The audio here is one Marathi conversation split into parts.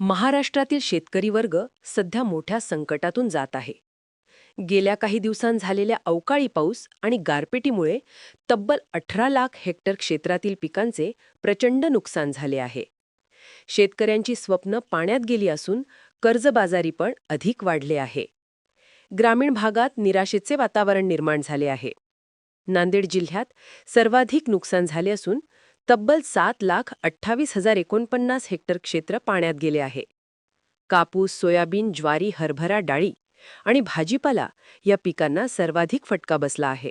महाराष्ट्रातील शेतकरी वर्ग सध्या मोठ्या संकटातून जात आहे. गेल्या काही दिवसांत झालेल्या अवकाळी पाऊस आणि गारपिटीमुळे तब्बल अठरा लाख हेक्टर क्षेत्रातील पिकांचे प्रचंड नुकसान झाले आहे. शेतकऱ्यांची स्वप्न पाण्यात गेली असून कर्जबाजारी पण अधिक वाढले आहे. ग्रामीण भागात निराशेचे वातावरण निर्माण झाले आहे. नांदेड जिल्ह्यात सर्वाधिक नुकसान झाले असून तब्बल सात लाख अठ्ठावीस हजार एकोणपन्नास हेक्टर क्षेत्र पाण्यात गेले आहे. कापूस सोयाबीन ज्वारी हरभरा डाळी आणि भाजीपाला या पिकांना सर्वाधिक फटका बसला आहे.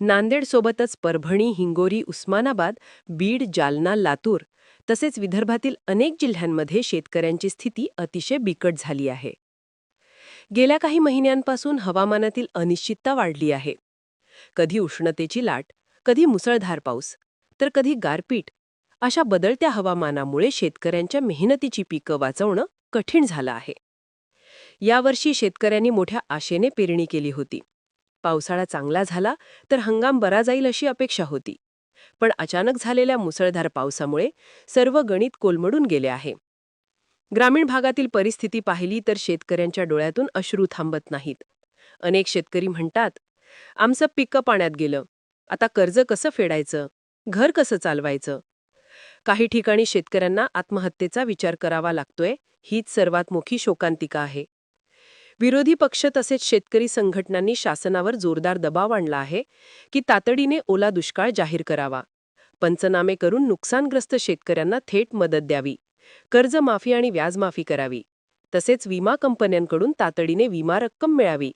नांदेडसोबतच परभणी हिंगोरी उस्मानाबाद बीड जालना लातूर तसेच विदर्भातील अनेक जिल्ह्यांमध्ये शेतकऱ्यांची स्थिती अतिशय बिकट झाली आहे. गेल्या काही महिन्यांपासून हवामानातील अनिश्चितता वाढली आहे. कधी उष्णतेची लाट कधी मुसळधार पाऊस तर कधी गारपीट. अशा बदलत्या हवामानामुळे शेतकऱ्यांच्या मेहनतीची पिकं वाचवणं कठीण झालं आहे. यावर्षी शेतकऱ्यांनी मोठ्या आशेने पेरणी केली होती. पावसाळा चांगला झाला तर हंगाम बरा जाईल अशी अपेक्षा होती. पण अचानक झालेल्या मुसळधार पावसामुळे सर्व गणित कोलमडून गेले आहे. ग्रामीण भागातील परिस्थिती पाहिली तर शेतकऱ्यांच्या डोळ्यातून अश्रू थांबत नाहीत. अनेक शेतकरी म्हणतात आमचं पिकं पाण्यात गेलं. आता कर्ज कसं फेडायचं? घर कसं चालवायचं? काही ठिकाणी शेतकऱ्यांना आत्महत्येचा विचार करावा लागतोय हीच सर्वात मोठी शोकांतिका आहे. विरोधी पक्ष तसेच शेतकरी संघटनांनी शासनावर जोरदार दबाव आणला आहे की तातडीने ओला दुष्काळ जाहीर करावा. पंचनामे करून नुकसानग्रस्त शेतकऱ्यांना थेट मदत द्यावी. कर्जमाफी आणि व्याजमाफी करावी. तसेच विमा कंपन्यांकडून तातडीने विमा रक्कम मिळावी.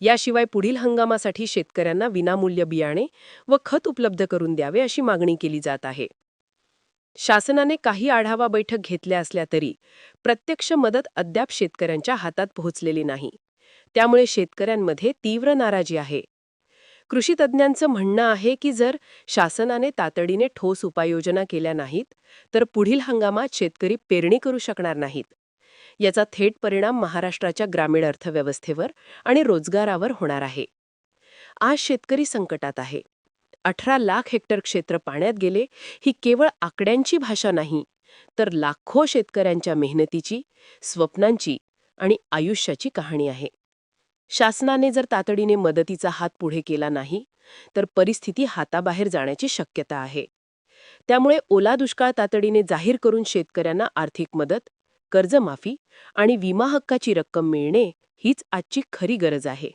याशिवाय पुढील हंगामासाठी शेतकऱ्यांना विनामूल्य बियाणे व खत उपलब्ध करून द्यावे अशी मागणी केली जात आहे. शासनाने काही आढावा बैठक घेतल्या असल्या तरी प्रत्यक्ष मदत अद्याप शेतकऱ्यांच्या हातात पोहोचलेली नाही. त्यामुळे शेतकऱ्यांमध्ये तीव्र नाराजी आहे. कृषी तज्ज्ञांचं म्हणणं आहे की जर शासनाने तातडीने ठोस उपाययोजना केल्या नाहीत तर पुढील हंगामात शेतकरी पेरणी करू शकणार नाहीत. याचा थेट परिणाम महाराष्ट्राच्या ग्रामीण अर्थव्यवस्थेवर आणि रोजगारावर होणार आहे. आज शेतकरी संकटात आहे. अठरा लाख हेक्टर क्षेत्र पाण्यात गेले ही केवळ आकड्यांची भाषा नाही तर लाखो शेतकऱ्यांच्या मेहनतीची स्वप्नांची आणि आयुष्याची कहाणी आहे. शासनाने जर तातडीने मदतीचा हात पुढे केला नाही तर परिस्थिती हाताबाहेर जाण्याची शक्यता आहे. त्यामुळे ओला दुष्काळ तातडीने जाहीर करून शेतकऱ्यांना आर्थिक मदत कर्जमाफी आणि विमा हक्काची रक्कम मिळणे हीच आजची खरी गरज आहे.